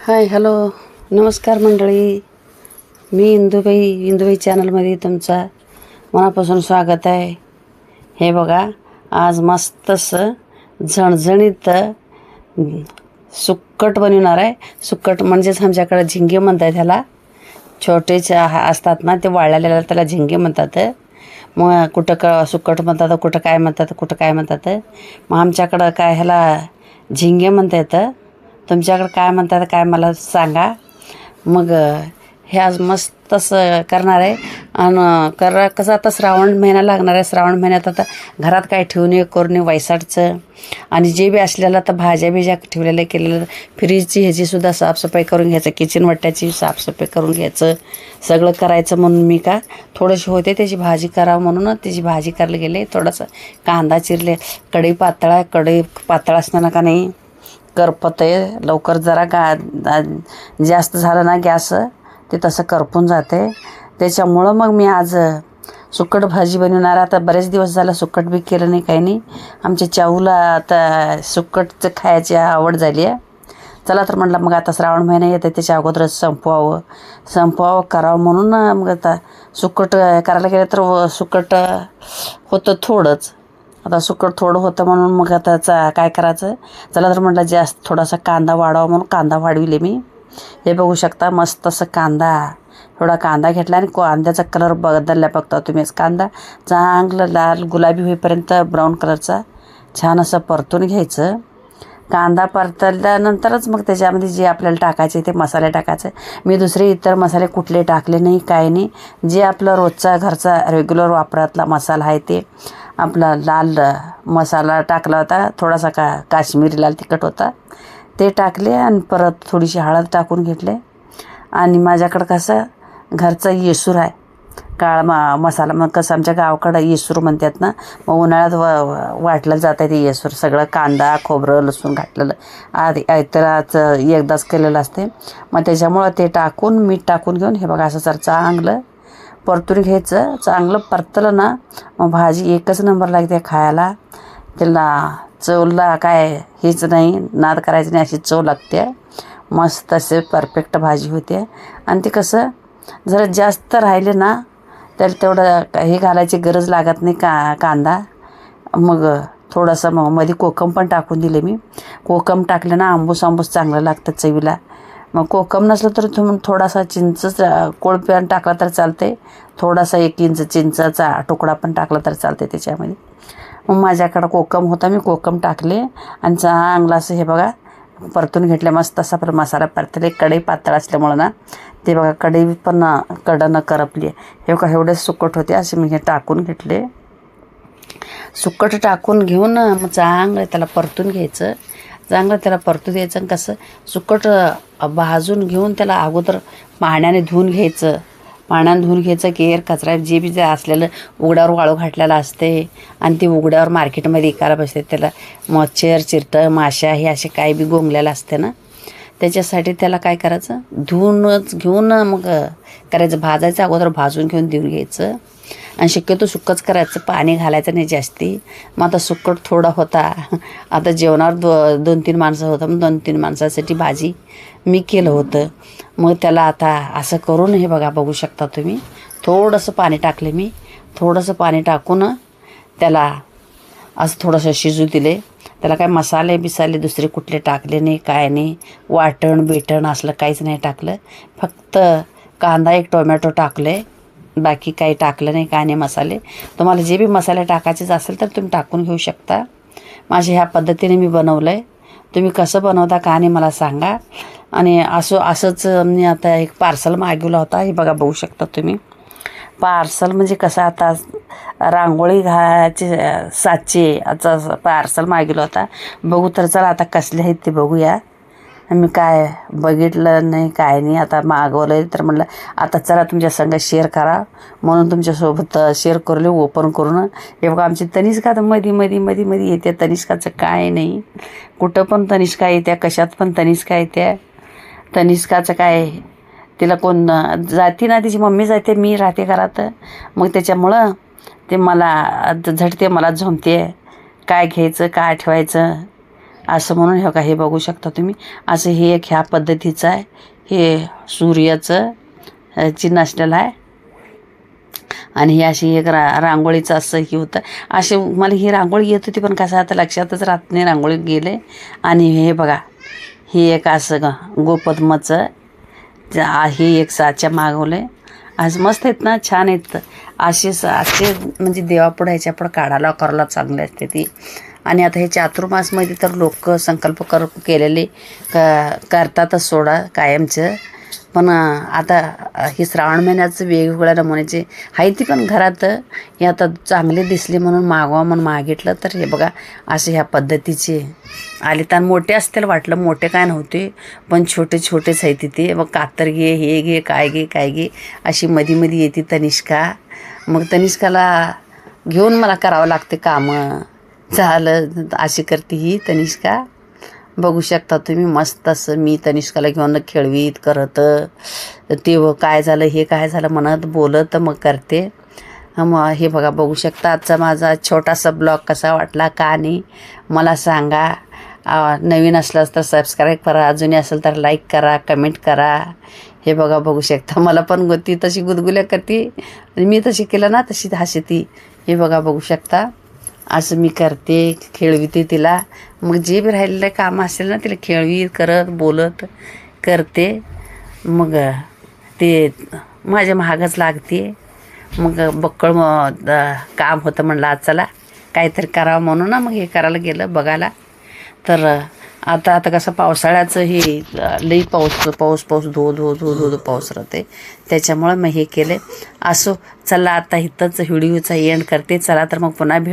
Hi hello नमस्कार मंडळी. मी इंदुबाई इंदुबाई चॅनलमध्ये तुमचा मनापासून स्वागत आहे. हे बघा आज मस्तसं झणझणीत सुक्कट बनवणार आहे. सुक्कट म्हणजेच आमच्याकडे झिंगे म्हणतात ह्याला. छोटेचे असतात ना ते वाळलेल्याला त्याला झिंगे म्हणतात. मग कुठं क सुक्कट म्हणतात कुठं काय म्हणतात कुठं काय म्हणतात. मग आमच्याकडं काय ह्याला झिंगे म्हणता येतं तुमच्याकडं काय म्हणतात काय मला सांगा. मग हे आज मस्त असं करणार आहे. आणि करा कसं आता श्रावण महिना लागणार आहे. श्रावण महिन्यात आता घरात काय ठेवू नये करू नये वैसाटचं आणि जे बी असलेलं आता भाज्या बिज्या ठेवलेल्या केलेलं फ्रीजची ह्याची सुद्धा साफसफाई करून घ्यायचं. किचन वट्ट्याची साफसफाई करून घ्यायचं. सगळं करायचं म्हणून मी का थोडीशी होते त्याची भाजी करावं म्हणून त्याची भाजी करायला गेले. थोडंसं कांदा चिरले कढई पातळ आहे. कढई पातळ असताना का नाही करपते आहे लवकर जरा गा जास्त झालं ना गॅस ते तसं करपून जाते. त्याच्यामुळं मग मी आज सुक्कट भाजी बनवणार. आता बरेच दिवस झालं सुक्कट बी केलं नाही काही नाही. आमच्या चाऊला आता सुक्कटचं खायची आवड झाली आहे. चला तर म्हटलं मग आता श्रावण महिना येते त्याच्या अगोदरच संपवावं. संपवावं करावं म्हणून मग आता सुकट करायला गेलं तर व- होतं थोडंच. आता सुकट थोडं होतं म्हणून मग आता चा- काय करायचं? चला तर म्हटलं जास्त थोडासा कांदा वाढावा म्हणून कांदा वाढविले मी. हे बघू शकता मस्त असं कांदा. थोडा कांदा घेतला आणि कांद्याचा कलर बदलला बघता तुम्हीच कांदा चांगलं लाल गुलाबी होईपर्यंत ब्राऊन कलरचा छान असं परतून घ्यायचं. कांदा परतल्यानंतरच मग त्याच्यामध्ये जे आपल्याला टाकायचे ते मसाले टाकायचे. मी दुसरे इतर मसाले कुठले टाकले नाही काय नाही. जे आपलं रोजचा घरचा रेग्युलर वापरातला मसाला आहे ते. आपला लाल मसाला टाकला होता थोडासा का काश्मीरी लाल तिखट होता. ते टाकले आणि परत थोडीशी हळद टाकून घेतले. आणि माझ्याकडं कसं घरचा येसूर आहे. काळा मा मसाला मग कसं आमच्या गावाकडं येसूर म्हणतात ना मग उन्हाळ्यात व वाटलं जातं ते येसूर. सगळं कांदा खोबरं लसूण घातलेलं. आधी इतराच एकदाच केलेलं असते. मग त्याच्यामुळं ते टाकून मीठ टाकून घेऊन हे बघा असं सर चांगलं परतून घ्यायचं. चांगलं परतलं ना मग भाजी एकच नंबर लागते खायला. त्याला चवला काय हेच नाही नाद करायचं नाही अशी चव लागते. मस्त असे परफेक्ट भाजी होते. आणि ते कसं जरा जास्त राहिले ना त्याला तेवढं हे घालायची गरज लागत नाही का कांदा. मग थोडंसं मग मध्ये कोकम पण टाकून दिले मी. कोकम टाकलं ना आंबूस आंबूस चांगलं लागतं चवीला. मग कोकम नसलं तर तुम्ही थोडासा चिंच कोळप्यान टाकला तर चालते थोडासा एक इंच चिंचाचा तुकडा पण टाकला तर चालते त्याच्यामध्ये. मग माझ्याकडं कोकम होता मी कोकम टाकले. आणि चांगलं असं हे बघा परतून घेतल्या मस्त असा पण मसाला परतले. कढई पातळ असल्यामुळं ना ते बघा कढई पण कडनं करपली. हे बघा एवढे सुकट होते. असे मी हे टाकून घेतले. सुकट टाकून घेऊन मग चांगलं त्याला परतून घ्यायचं. चांगलं त्याला परतू द्यायचं आणि कसं सुकट भाजून घेऊन त्याला अगोदर पाण्याने धुवून घ्यायचं. पाण्याने धुवून घ्यायचं केर कचरा जे बी जे असलेलं उघड्यावर वाळू घातलेलं असते आणि ते उघड्यावर मार्केटमध्ये विकायला बसते. त्याला मच्छर चिरटं माशा हे असे काय बी गोंगलेलं असते ना. त्याच्यासाठी त्याला काय करायचं? धुवूनच घेऊन मग करायचं. भाजायचं अगोदर भाजून घेऊन देऊन घ्यायचं. आणि शक्यतो सुक्कच करायचं पाणी घालायचं नाही जास्ती. मग आता सुक्कट थोडा होता. आता जेवणावर दो दोन तीन माणसं होतं मग दोन तीन माणसासाठी भाजी मी केलं होतं. मग त्याला आता असं करून हे बघा बघू शकता तुम्ही. थोडंसं पाणी टाकले मी. थोडंसं पाणी टाकून त्याला असं थोडंसं शिजू दिले. त्याला काय मसाले बिसाले दुसरे कुठले टाकले नाही काय नाही. वाटण बिटण असलं काहीच नाही टाकलं. फक्त कांदा एक टोमॅटो टाकले. बाकी काही टाकलं नाही काने नाही मसाले. तुम्हाला जे बी मसाले टाकायचेच असेल तर तुम्ही टाकून घेऊ शकता. माझ्या ह्या पद्धतीने मी बनवलं आहे तुम्ही कसं बनवता का नाही मला सांगा. आणि असं असंच मी आता एक पार्सल मागवला होता. हे बघा बघू शकता तुम्ही. पार्सल म्हणजे कसं आता रांगोळी घाचे साचे असं पार्सल मागवला होता. बघू तर चला आता कसले आहेत ते बघूया. मी काय बघितलं नाही काय नाही. आता मागवलं आहे तर म्हटलं आता चला तुमच्या संग शेअर करा. म्हणून तुमच्यासोबत शेअर करले ओपन करून. हे बघा आमची तनिष्का तर मधी मधी मधी मधी येते. तनिष्काचं काय नाही. कुठं पण तनिष्का येत्या कशात पण तनिष्का येत्या तनिष्काचं काय तिला कोण जाती ना तिची मम्मी जाते मी राहते घरात. मग त्याच्यामुळं ते मला झटते मला झोमते. काय घ्यायचं काय ठेवायचं? असं म्हणून हे का हे बघू शकता तुम्ही. असं हे एक ह्या पद्धतीचं आहे. हे सूर्याचं चिन्ह असलेलं आहे. आणि ही अशी एक रा रांगोळीचं असं हे होतं. असे मला ही रांगोळी येत होती पण कसं आता लक्षातच राहत नाही रांगोळी गेले. आणि हे बघा ही एक असं ग- गोपद्माचं हे एक साच्या मागवले. आज मस्त आहेत ना छान आहेत. असे स- असे म्हणजे देवापुढं ह्याच्यापुढं काढायला करायला चांगले असते ती. आणि आता हे चातुर्मासमध्ये तर लोक संकल्प कर केलेले क करतातच सोडा कायमचं. पण आता हे श्रावण महिन्याचं वेगवेगळ्या नमुन्याचे आहे ती पण घरात हे आता चांगले दिसले म्हणून मागवा म्हणून मागितलं तर हे बघा असे ह्या पद्धतीचे आले. तर मोठे असतील वाटलं मोठे काय नव्हते पण छोटे छोटेच आहे तिथे. मग कातर घे हे घे काय घे काय घे अशी मधी मधी येते तनिष्का. मग तनिष्काला घेऊन मला करावं लागते कामं. झालं. अशी करते ही तनिष्का. बघू शकता तुम्ही मस्त असं मी तनिष्काला घेऊन खेळवीत करत ते काय झालं हे काय झालं म्हणत बोलत मग करते. मग हे बघा बघू शकता आजचा माझा छोटासा ब्लॉग कसा वाटला का नाही मला सांगा. नवीन असलास तर सबस्क्राईब करा अजूनही असेल तर लाईक करा कमेंट करा. हे बघा बघू शकता. मला पण गोती तशी गुदगुल्या करते. मी तशी केलं ना तशी हसे ती हे बघा बघू शकता. असं मी करते खेळविते तिला. मग जे बी राहिलेलं काम असेल ना तिला खेळवी करत बोलत करते. मग ते माझ्या महागच लागते. मग बक्कळ मग काम होतं म्हणलं आज चला काहीतरी करावं म्हणून ना मग हे करायला गेलं बघायला. तर आता आता कसं पावसाळ्याचं हे लई पाऊस पाऊस पाऊस धो धो धो धो धो पाऊस राहते. त्याच्यामुळं मग हे केले. असो चला आता इथंच व्हिडिओचा एंड करते. चला तर मग पुन्हा भेट.